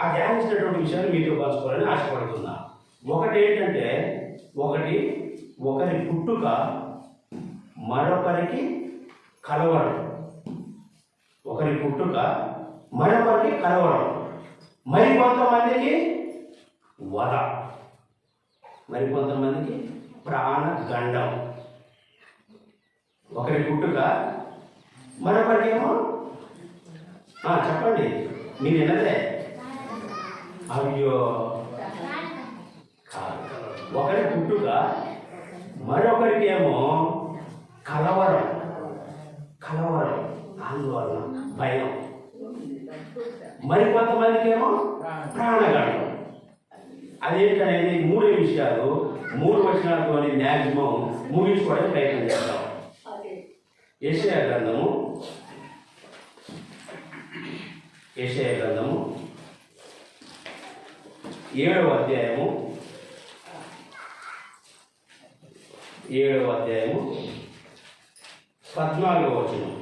ఆ ధ్యానించినటువంటి విషయాన్ని మీతో పంచుకోవాలని ఆశపడుతున్నా. ఒకటి ఏంటంటే ఒకటి ఒకరి పుట్టుక మరొకరికి కలవడం. ఒకరి పుట్టుక మరొకరికి కలవడం. మరి కొంతమందికి వద మరి కొంతమందికి ప్రాణగండం. ఒకరి పుట్టుక మరొకరికేమో? చెప్పండి. మీరు ఎన్నదే ఒకరి మరొకరికి మరొకరికేమో కలవరం. కలవరం ఆందోళన భయం. మరి కొంతమందికేమో ప్రాణగండం అదేంటనేది మూడే విషయాలు. మూడు వచనాలతో మ్యాక్సిమం ముగించుకోవడానికి ప్రయత్నం చేస్తాం ఏషయ గ్రంథము. ఏషయ గ్రంథము. ఏడవ అధ్యాయము. ఏడవ అధ్యాయము పద్నాలుగవ వచనం.